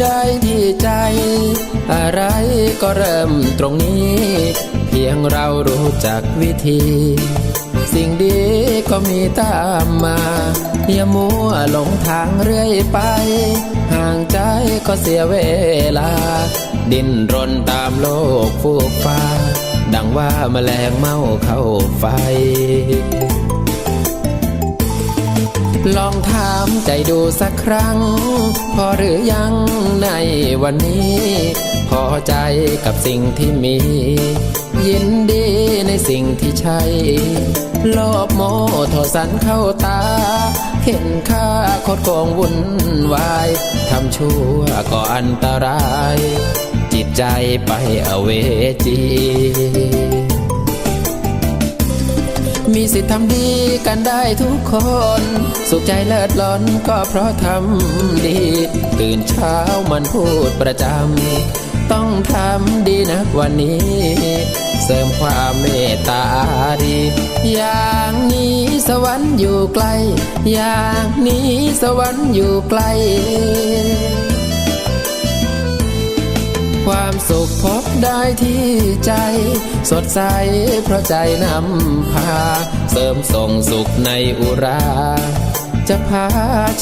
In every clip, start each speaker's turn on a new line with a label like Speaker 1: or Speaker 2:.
Speaker 1: ได้ที่ใจ อะไรก็เริ่มตรงนี้ เพียงเรารู้จักวิธี สิ่งดีก็มีตามมาอย่ามัวหลงทางเรื่อยไป ห่างใจก็เสียเวลา ดิ้นรนตามโลกฟูกฟ้า ดังว่าแมลงเมาเข้าไฟ ลองถามใจดูสักครั้ง พอหรือยังในวันนี้ พอใจกับสิ่งที่มี ยินดีในสิ่งที่ใช่โลภโมโทสันเข้าตา เห็นค่าโคตรโกงวุ่นวายทำชั่วก็อันตราย จิตใจไปอเวจี มีสิทธิ์ทำดีกันได้ทุกคน สุขใจเลิศล้นก็เพราะทำดี ตื่นเช้ามันพูดประจำ ต้องทำดีนักวันนี้ เสริมความเมตตาดี อย่างนี้สวรรค์อยู่ไกล อย่างนี้สวรรค์อยู่ไกล ความสุขพบได้ที่ใจ สดใสเพราะใจนำพา เสริมส่งสุขในอุรา จะพา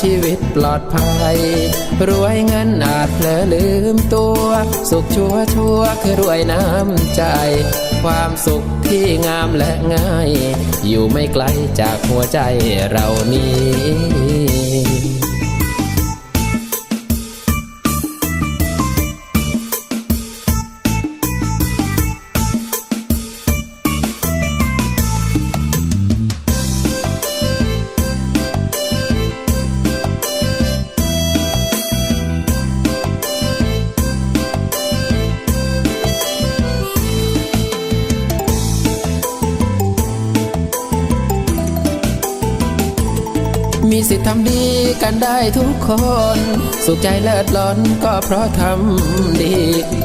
Speaker 1: ชีวิตปลอดภัย รวยเงินอาจเผลอลืมตัว สุขชัวชัวคือรวยน้ำใจ ความสุขที่งามและง่าย อยู่ไม่ไกลจากหัวใจเรานี้ มีสิทธิ์ทำดีกันได้ทุกคน สุขใจเลิศล้นก็เพราะทำดี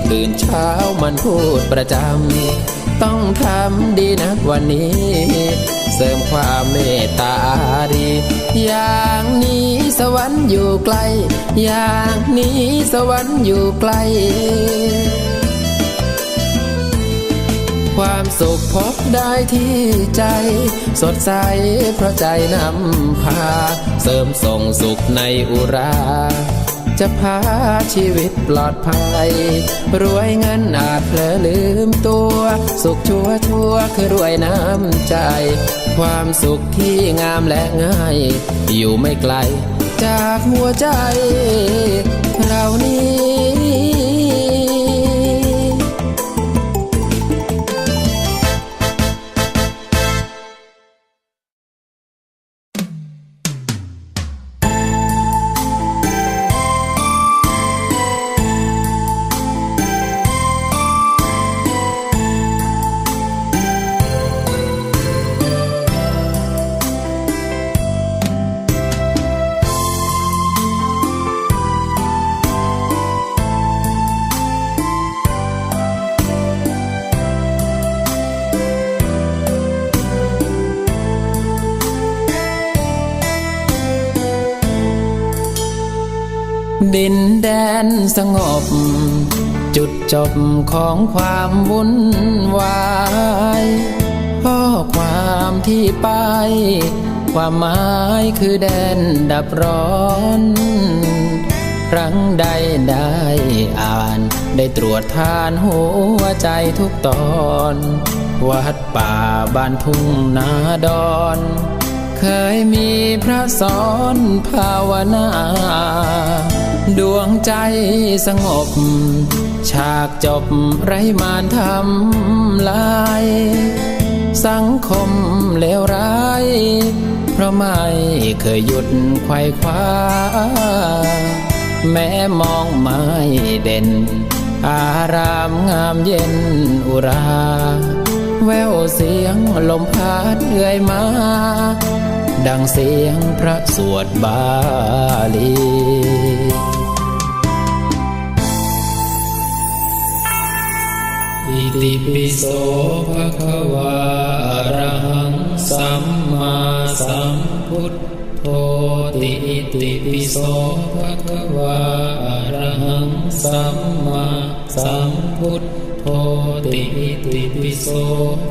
Speaker 1: ตื่นเช้ามันพูดประจำ ต้องทำดีนักวันนี้ เสริมความเมตตาดี อย่างนี้สวรรค์อยู่ไกล อย่างนี้สวรรค์อยู่ไกล ความสุขพบได้ที่ใจ สดใสเพราะใจนำพา เสริมส่งสุขในอุรา จะพาชีวิตปลอดภัย รวยเงินอาจเผลอลืมตัว สุขชัวชัวคือรวยน้ำใจ ความสุขที่งามและง่าย อยู่ไม่ไกล จากหัวใจ เรานี้ ดินแดนสงบ จุดจบของความวุ่นวายข้อความที่ไป ความหมายคือแดนดับร้อนครั้งใดได้อ่าน ได้ตรวจทานหัวใจทุกตอน วัดป่าบ้านทุ่งนาดอน เคยมีพระสอนภาวนา ดวงใจสงบ ฉากจบไรมานทำลาย สังคมเลวร้าย เพราะไม่เคยหยุดไขว่คว้า แม้มองไม่เด่น อารามงามเย็นอุรา แววเสียงลมพัดเอื่อยมาดังเสียงพระสวดบาลี ติปิโสภะคะวะอรหังสัมมาสัมพุทโธติอิติปิโสภะคะวาอรหังสัมมาสัมพุทโธติอิติปิโส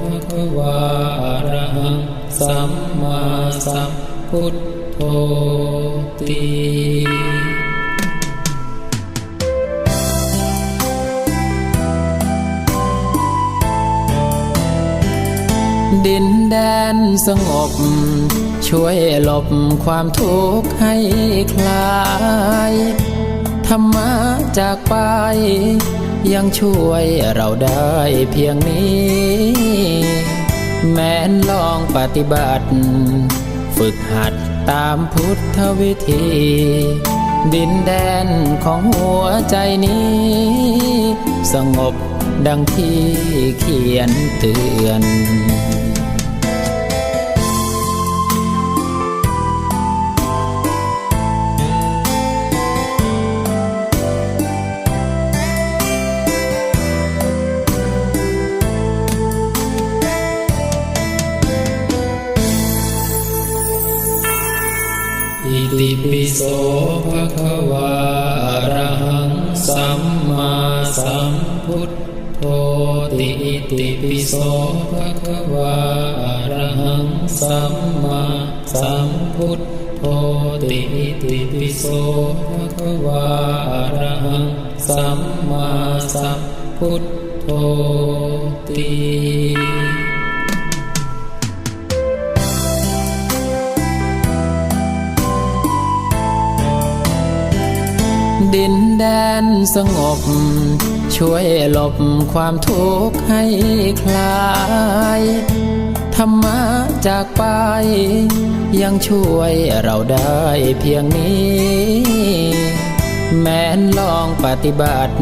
Speaker 1: ภะคะวาอรหังสัมมาสัมพุทโธติ ดินแดนสงบ ช่วยหลบความทุกข์ให้คลาย ธรรมะจากไป ยังช่วยเราได้เพียงนี้ แม้นลองปฏิบัติ ฝึกหัดตามพุทธวิธี ดินแดนของหัวใจนี้ สงบดังที่เขียนเตือน ติปิโสภะคะวาอรหังสัมมาสัมพุทโธติอิติปิโสภะคะวาอรหังสัมมาสัมพุทโธติอิติปิโสภะคะวาอรหังสัมมาสัมพุทโธติ ดินแดนสงบ ช่วยหลบความทุกข์ให้คลาย ธรรมะจากไป ยังช่วยเราได้เพียงนี้ แม้นลองปฏิบัติ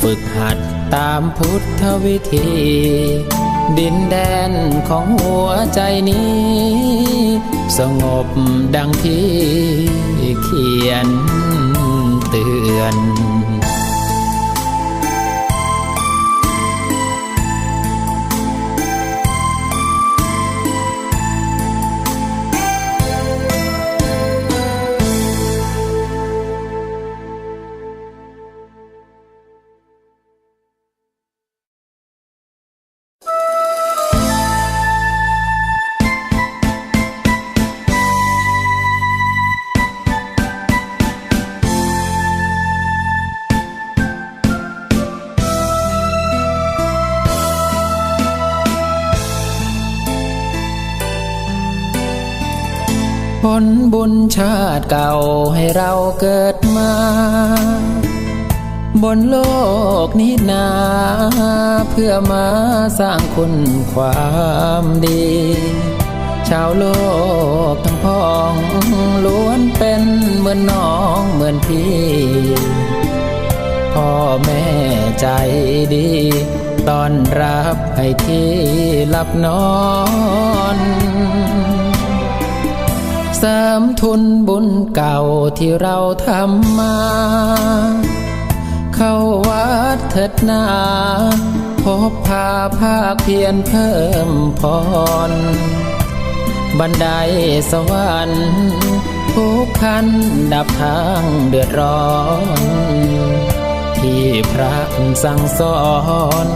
Speaker 1: ฝึกหัดตามพุทธวิธี ดินแดนของหัวใจนี้ สงบดังที่เขียน ตื อนผลบุญชาติเก่าให้เราเกิดมา บนโลกนี้นา เพื่อมาสร้างคุณความดี ชาวโลกทั้งพ้องล้วนเป็นเหมือนน้องเหมือนพี่ พ่อแม่ใจดีต้อนรับให้ที่หลับนอน สริมทุนบุญเก่าที่เราทำมา เข้าวัดเถิดนา พบพาภาคเพียรเพิ่มพร บันไดสวรรค์ทุกขันดับทางเดือดร้อน ที่พระสั่งสอน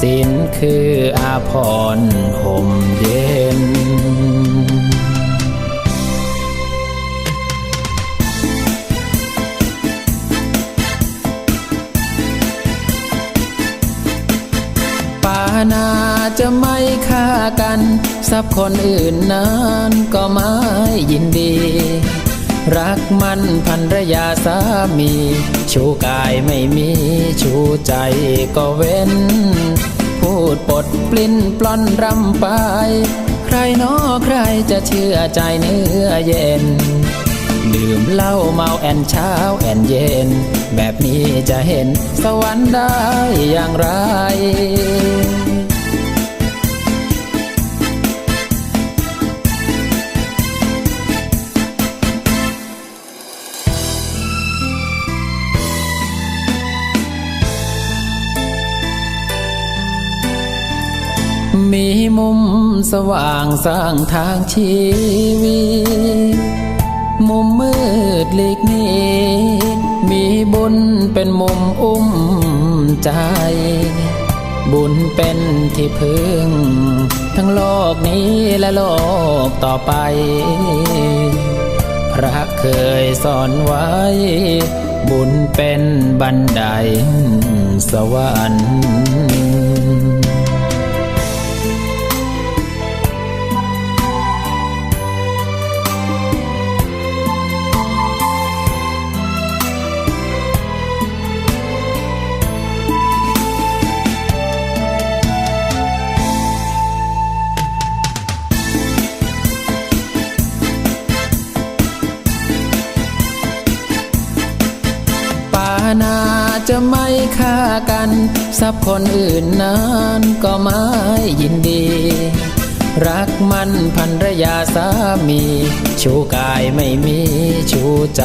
Speaker 1: ศีลคืออาภรณ์ห่มเย็น กันทรัพย์คนอื่นนั้นก็ไม่ยินดี รักมันพันรยาสามี ชูกายไม่มีชูใจก็เว้น พูดปดปลิ้นปล้อนรำไป ใครน้อใครจะเชื่อใจเนื้อเย็นดื่มเหล้าเมาแอนเช้าแอนเย็น แบบนี้จะเห็นสวรรค์ได้อย่างไร มีมุมสว่างสร้างทางชีวิต มุมมืดหลีกนี้มีบุญเป็นมุมอุ้มใจ บุญเป็นที่พึ่ง ทั้งโลกนี้และโลกต่อไป พระเคยสอนไว้ บุญเป็นบันไดสวรรค์ ไม่ฆ่ากันทรัพย์คนอื่นนั้นก็ไม่ยินดี รักมันพันรยาสามี ชูกายไม่มีชูใจ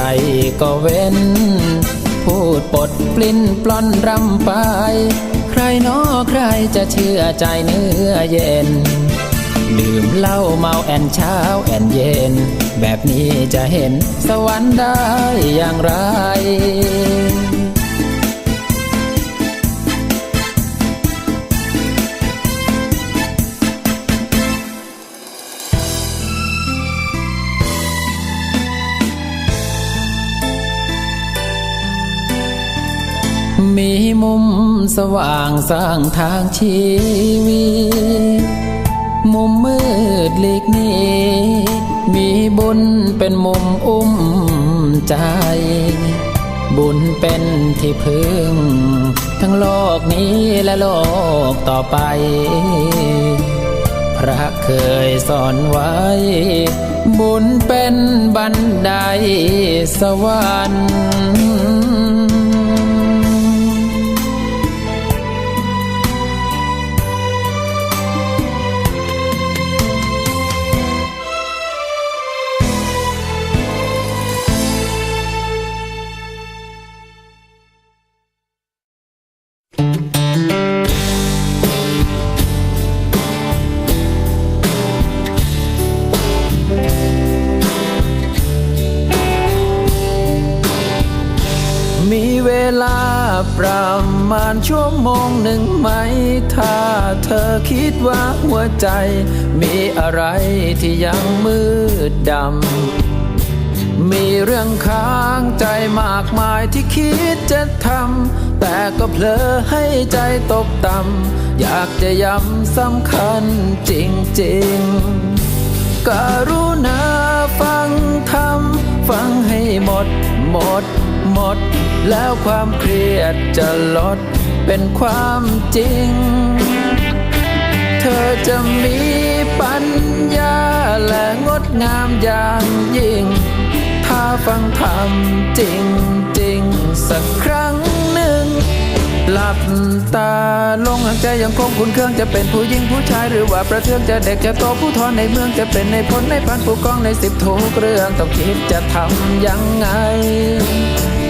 Speaker 1: ก็เว้น พูดปดปลิ้นปล้อนรำไป ใครน้อใครจะเชื่อใจเนื้อเย็นดื่มเหล้าเมาแอนเช้าแอนเย็น แบบนี้จะเห็นสวรรค์ได้อย่างไร มีมุมสว่างสร้างทางชีวิต มุมมืดหลีกนี้ มีบุญเป็นมุมอุ้มใจ บุญเป็นที่พึ่ง ทั้งโลกนี้และโลกต่อไป พระเคยสอนไว้ บุญเป็นบันไดสวรรค์ มีเวลาประมาณชั่วโมงหนึ่งไหม ถ้าเธอคิดว่าหัวใจ มีอะไรที่ยังมืดดำ มีเรื่องค้างใจมากมายที่คิดจะทำ แต่ก็เผลอให้ใจตกต่ำ อยากจะย้ำสำคัญจริงๆกรุณาฟังทำ ฟังให้หมด หมด หมด แล้วความเครียดจะลด เป็นความจริง เธอจะมีปัญญาและงดงามอย่างยิ่ง ถ้าฟังธรรมจริงจริงสักครั้ง หลับตาลงหายใจยังคงคุณเครื่องจะเป็นผู้หญิงผู้ชายหรือว่าประเทืองจะเด็กจะโตผู้ทอนในเมืองจะเป็นในพลในพันผู้กองในสิบทุกเรื่องต้องคิดจะทำยังไง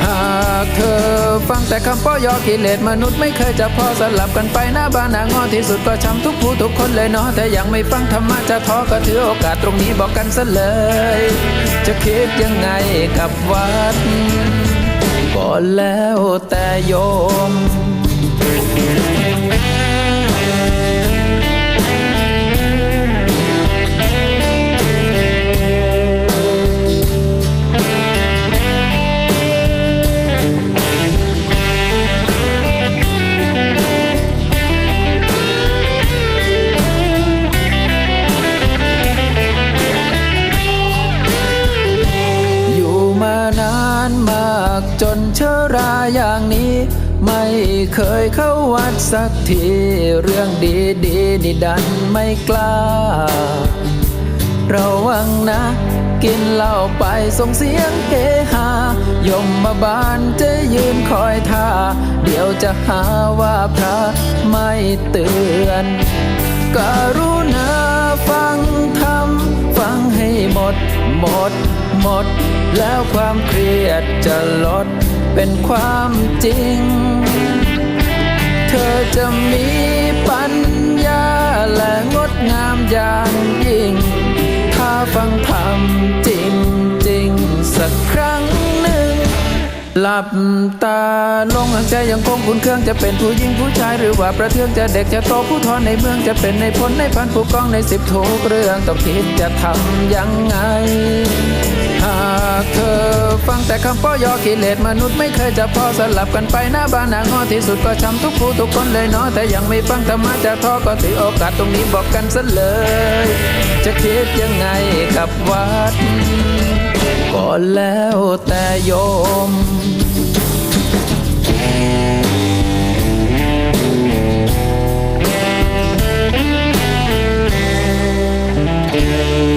Speaker 1: หากเธอฟังแต่คำป้อยอกิเลสมนุษย์ไม่เคยจะพอสลับกันไปหน้าบ้านหน้างอที่สุดก็ช้ำทุกผู้ทุกคนเลยเนาะแต่ยังไม่ฟังธรรมะจะท้อก็ถือโอกาสตรงนี้บอกกันซะเลย จะคิดยังไงกับวัดก็แล้วแต่โยม อยู่ ไม่เคยเข้าวัดสักที เรื่องดีดีๆนี่ดันไม่กล้า ระวังนะ กินเหล้าไปส่งเสียงเฮฮายมมาบานจะยืนคอยท่า เดี๋ยวจะหาว่าพระไม่เตือนกรุณาฟังธรรมฟังให้หมด หมด หมด แล้วความเครียดจะลดเป็นความจริง เธอจะมีปัญญาและงดงามอย่างยิ่ง ถ้าฟังธรรมจริงจริงสักครั้งหนึ่ง หลับตาลงหายใจยังคงบุญเครื่องจะเป็นผู้หญิงผู้ชายหรือว่าประเทืองจะเด็กจะโตผู้ทอนในเมืองจะเป็นในพลในพันผู้กองในสิบทุกเรื่องต้องคิดจะทำยังไงากเธอ ฟังแต่คำพ่อยอกิเลสมนุษย์ไม่เคยจะพอสลับกันไปหน้าบ้านหน้างอที่สุดก็ช้ำทุกผู้ทุกคนเลยเนาะแต่ยังไม่ฟังธรรมะจะท้อก็ถือโอกาสตรงนี้บอกกันซะเลย จะคิดยังไงกับวัดก็แล้วแต่โยมเ